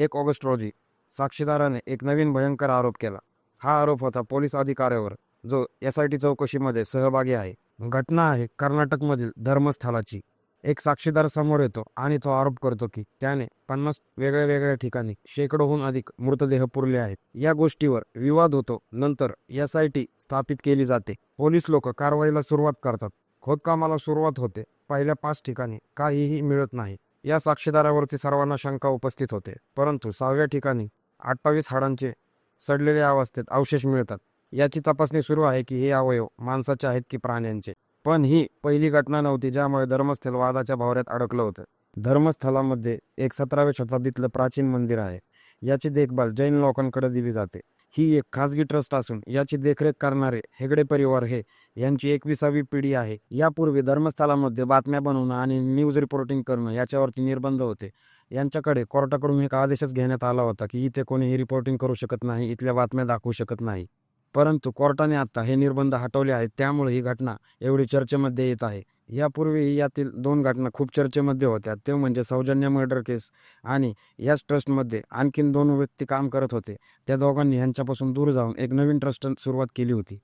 एक ऑगस्ट रोजी साक्षीदाराने एक नवीन भयंकर आरोप केला. हा आरोप होता पोलीस अधिकाऱ्यावर जो एस आय टी चौकशीमध्ये सहभागी आहे. घटना आहे कर्नाटकमधील धर्मस्थळाची. एक साक्षीदार समोर येतो आणि तो आरोप करतो की त्याने पन्नास वेगळ्या वेगळ्या ठिकाणी शेकडोहून अधिक मृतदेह पुरले आहेत. या गोष्टीवर विवाद होतो नंतर एस आय टी स्थापित केली जाते. पोलीस लोक कारवाईला सुरुवात करतात. खोदकामाला सुरुवात होते. पहिल्या पाच ठिकाणी काहीही मिळत नाही. या साक्षीदारावरती सर्वांना शंका उपस्थित होते. परंतु सहाव्या ठिकाणी अठ्ठावीस हाडांचे सडलेल्या अवस्थेत अवशेष मिळतात. याची तपासणी सुरू आहे की हे अवयव माणसाचे आहेत की प्राण्यांचे. पण ही पहिली घटना नव्हती ज्यामुळे धर्मस्थल वादाच्या भावऱ्यात अडकलं होतं. धर्मस्थलामध्ये एक सतराव्या शताब्दीतलं प्राचीन मंदिर आहे. याची देखभाल जैन लोकांकडे दिली जाते. ही एक खाजगी ट्रस्ट असून याची देखरेख करणारे हेगडे परिवार हे यांची एकविसावी पिढी आहे. यापूर्वी धर्मस्थळामध्ये बातम्या बनवणं आणि न्यूज रिपोर्टिंग करणं याच्यावरती निर्बंध होते. यांच्याकडे कोर्टाकडून एक आदेशच घेण्यात आला होता की इथे कोणीही रिपोर्टिंग करू शकत नाही इथल्या बातम्या दाखवू शकत नाही. परंतु कोर्टाने आता हे निर्बंध हटवले आहेत. त्यामुळे ही घटना एवढी चर्चेमध्ये येत आहे. यापूर्वी यातील दोन घटना खूप चर्चेमध्ये होत्या. ते म्हणजे सौजन्य मर्डर केस आणि याच ट्रस्टमध्ये आणखीन दोन व्यक्ती काम करत होते. त्या दोघांनी ह्यांच्यापासून दूर जाऊन एक नवीन ट्रस्ट सुरुवात केली होती.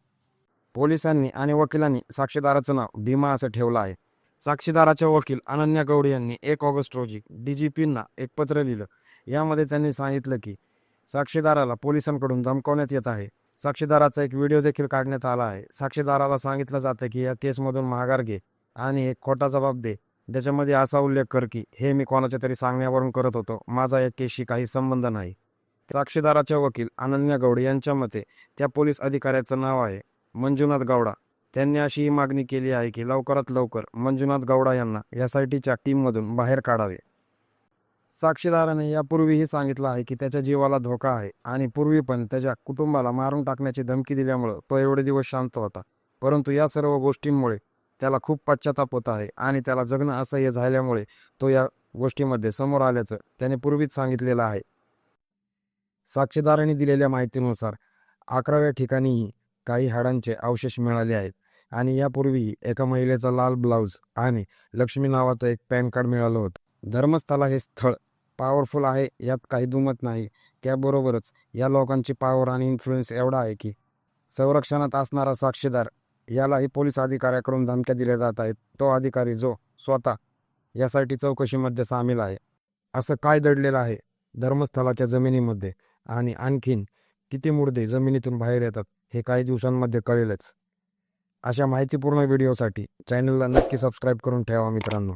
पोलिसांनी आणि वकिलांनी साक्षीदाराचं नाव भीमा असं ठेवलं आहे. साक्षीदाराच्या वकील अनन्या गौड यांनी एक ऑगस्ट रोजी डी जी पींना एक पत्र लिहिलं. यामध्ये त्यांनी सांगितलं की साक्षीदाराला पोलिसांकडून धमकवण्यात येत आहे. साक्षीदाराचा एक व्हिडिओ देखील काढण्यात आला आहे. साक्षीदाराला सांगितलं जातं की या केसमधून माघार घे आणि एक खोटा जबाब दे. ज्याच्यामध्ये असा उल्लेख कर की हे मी कोणाच्या तरी सांगण्यावरून करत होतो. माझा या केसशी काही संबंध नाही. साक्षीदाराचे वकील अनन्या गौड यांच्या मते त्या पोलीस अधिकाऱ्याचं नाव आहे मंजुनाथ गौडा. त्यांनी अशी ही मागणी केली आहे की लवकरात लवकर मंजुनाथ गौडा यांना एस आय टीच्या टीममधून बाहेर काढावे. साक्षीदाराने यापूर्वीही सांगितलं आहे की त्याच्या जीवाला धोका आहे आणि पूर्वी पण त्याच्या कुटुंबाला मारून टाकण्याची धमकी दिल्यामुळं तो एवढे दिवस शांत होता. परंतु या सर्व गोष्टींमुळे त्याला खूप पश्चाताप होत आहे आणि त्याला जगणं असह्य झाल्यामुळे तो या गोष्टीमध्ये समोर आल्याचं त्याने पूर्वीच सांगितलेलं आहे. साक्षीदारांनी दिलेल्या माहितीनुसार अकराव्या ठिकाणीही काही हाडांचे अवशेष मिळाले आहेत आणि यापूर्वीही एका महिलेचा लाल ब्लाऊज आणि लक्ष्मी नावाचं एक पॅन कार्ड मिळालं होतं. धर्मस्थला हे स्थळ पॉवरफुल आहे यात काही दुमत नाही. त्याबरोबरच या लोकांची पॉवर आणि इन्फ्लुएन्स एवढा आहे की संरक्षणात असणारा साक्षीदार यालाही पोलीस अधिकाऱ्याकडून धमक्या दिल्या जात आहेत. तो अधिकारी जो स्वतः यासाठी चौकशीमध्ये सामील आहे असं काय दडलेलं आहे? धर्मस्थळाच्या जमिनीमध्ये आणि आणखीन किती मुर्दे जमिनीतून बाहेर येतात हे काही दिवसांमध्ये कळेलच. अशा माहितीपूर्ण व्हिडिओसाठी चॅनलला नक्की सबस्क्राईब करून ठेवा मित्रांनो.